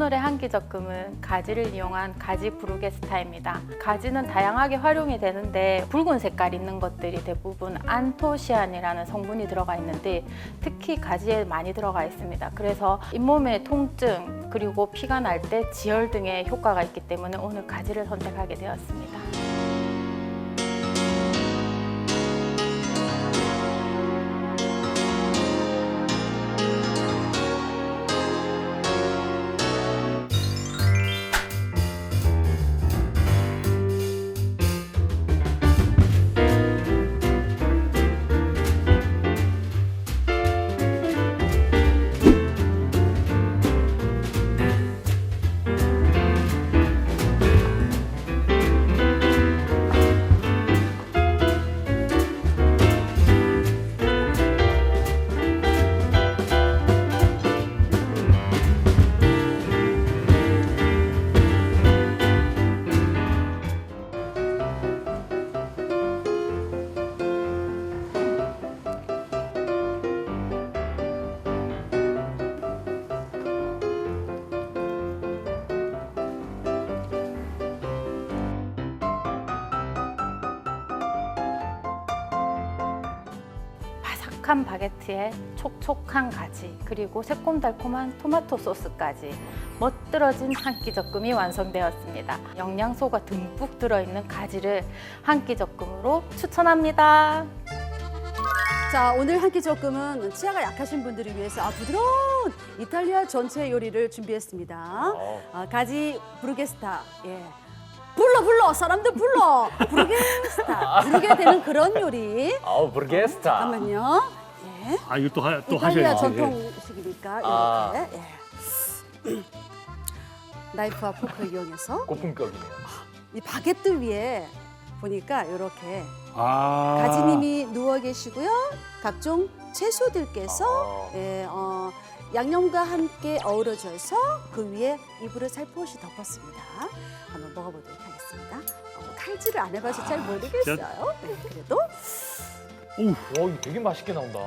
오늘의 한끼적금은 가지를 이용한 가지 브루게스타입니다. 가지는 다양하게 활용이 되는데 붉은 색깔 있는 것들이 대부분 안토시안이라는 성분이 들어가 있는데 특히 가지에 많이 들어가 있습니다. 그래서 잇몸의 통증 그리고 피가 날 때 지혈 등의 효과가 있기 때문에 오늘 가지를 선택하게 되었습니다. 바삭한 바게트에 촉촉한 가지 그리고 새콤달콤한 토마토 소스까지 멋들어진 한 끼 적금이 완성되었습니다. 영양소가 듬뿍 들어있는 가지를 한 끼 적금으로 추천합니다. 자, 오늘 한 끼 적금은 치아가 약하신 분들을 위해서 아, 부드러운 이탈리아 전체 요리를 준비했습니다. 아, 가지 브루게스타. 예. 불러 불러 사람들 불러 부르게스타 부르게 되는 그런 요리 아우 브르게스타. 잠깐만요 예. 아 이거 또, 하, 또 이탈리아 하셔야지. 전통식이니까 아. 이렇게 예. 나이프와 포크 이용해서 고품격이네요. 이 바게트 위에 보니까 이렇게 아. 가지님이 누워 계시고요 각종 채소들께서 아. 예, 어, 양념과 함께 어우러져서 그 위에 이불을 살포시 덮었습니다. 한번 먹어보도록 하겠습니다. 어, 칼질을 안 해봐서 잘 모르겠어요. 네, 그래도 오우. 와 이거 되게 맛있게 나온다.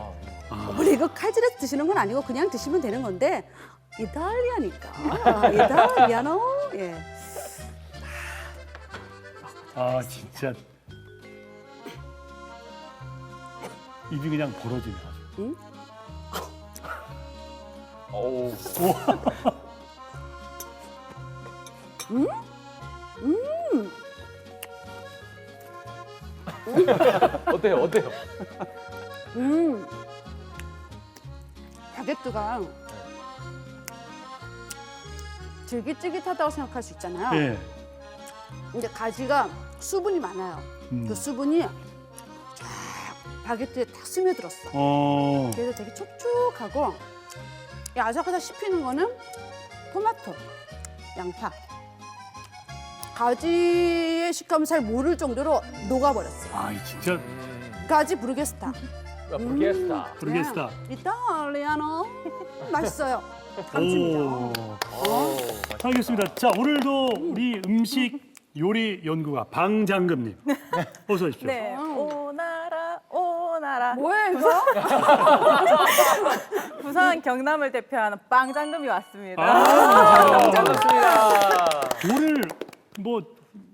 아. 원래 이거 칼질해서 드시는 건 아니고 그냥 드시면 되는 건데 이탈리아니까 아, 이탈리아노 예. 아 진짜 입이 그냥 벌어지네 아주. 어우. 어때요? 어때요? 음 바게트가 질깃질깃하다고 생각할 수 있잖아요. 예. 근데 가지가 수분이 많아요. 음. 그 수분이 쫙 바게트에 딱 스며들었어. 어. 그래서 되게 촉촉하고 이 아삭아삭 씹히는 거는 토마토, 양파. 가지의 식감을 잘 모를 정도로 녹아버렸어요. 아 이 진짜 가지 브루게스타. 아, 브르게스타. 브루게스타. 네, 이탈리아노 맛있어요. 감사합니다. 오. 알겠습니다. 자 오늘도 우리 음식 요리 연구가 방장금님 어서 오십시오. 네, 오나라 오나라 뭐야 이거? 부산 경남을 대표하는 빵장금이 왔습니다. 아, 반갑습니다. 오늘 뭐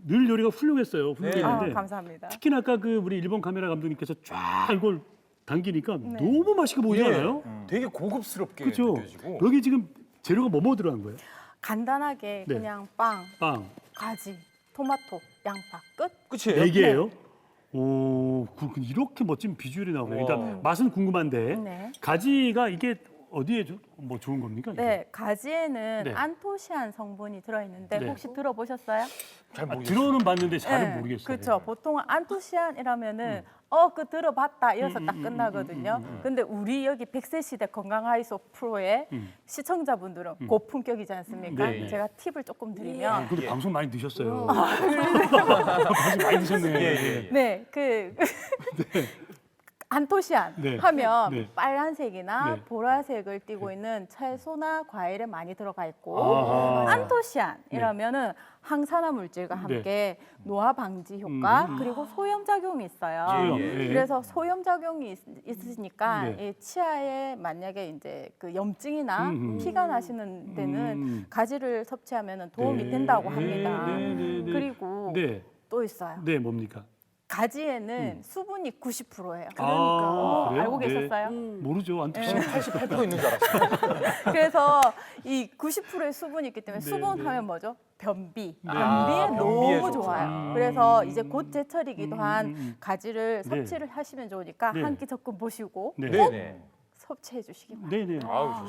늘 요리가 훌륭했어요. 아, 훌륭했는데 감사합니다. 특히나 아까 그 우리 일본 카메라 감독님께서 쫙 이걸 당기니까 너무 맛있게 보이잖아요. 예, 되게 고급스럽게 그렇죠. 느껴지고. 여기 지금 재료가 뭐뭐 들어간 거예요? 간단하게 네. 그냥 빵, 빵 가지, 토마토, 양파 끝. 끝이에요? 네 개예요. 오, 그- 그 이렇게 멋진 비주얼이 나오네요. 일단 와. 맛은 궁금한데 네. 가지가 이게 어디에 조- 뭐 좋은 겁니까? 이게? 네, 가지에는 네. 안토시안 성분이 들어있는데 네. 혹시 들어보셨어요? 잘 아, 모르겠어요. 들어는 봤는데 잘은 모르겠어요. 그렇죠. 보통은 안토시안이라면은 어, 그 들어봤다 이어서 음, 딱 음, 끝나거든요. 음, 음, 음. 근데 우리 여기 100세 시대 건강하이소 프로의 음. 시청자분들은 고품격이지 않습니까? 네. 제가 팁을 조금 아, 드리면 근데 예. 방송 많이 드셨어요. 아, 방송 많이 드셨네. 예, 예, 예. 네, 그 안토시안 네. 하면 네. 빨간색이나 네. 보라색을 띠고 있는 채소나 과일에 많이 들어가 있고 아하. 안토시안이라면은 항산화 물질과 네. 함께 노화 방지 효과 음. 그리고 소염 작용이 있어요. 소염, 예. 그래서 소염 작용이 있, 있으니까 네. 이 치아에 만약에 이제 그 염증이나 음. 피가 나시는 데는 음. 가지를 섭취하면 도움이 네. 된다고 합니다. 네, 네, 네, 네. 그리고 네, 또 있어요. 네 뭡니까? 가지에는 수분이 90%예요. 아, 그래요? 알고 네. 계셨어요? 음. 모르죠. 안토시안. 88% 있는 줄 알았어요. 그래서 이 90%의 수분이 있기 때문에 네, 수분 네. 하면 뭐죠? 변비. 네. 변비에 아, 변비에 너무 좋죠. 좋아요. 음. 그래서 이제 곧 제철이기도 음, 한 음, 음. 가지를 네. 섭취를 하시면 좋으니까 네. 한 끼 적금 보시고 네. 네 네. 섭취해 주시기 바랍니다. 네, 네. 아우 좋습니다.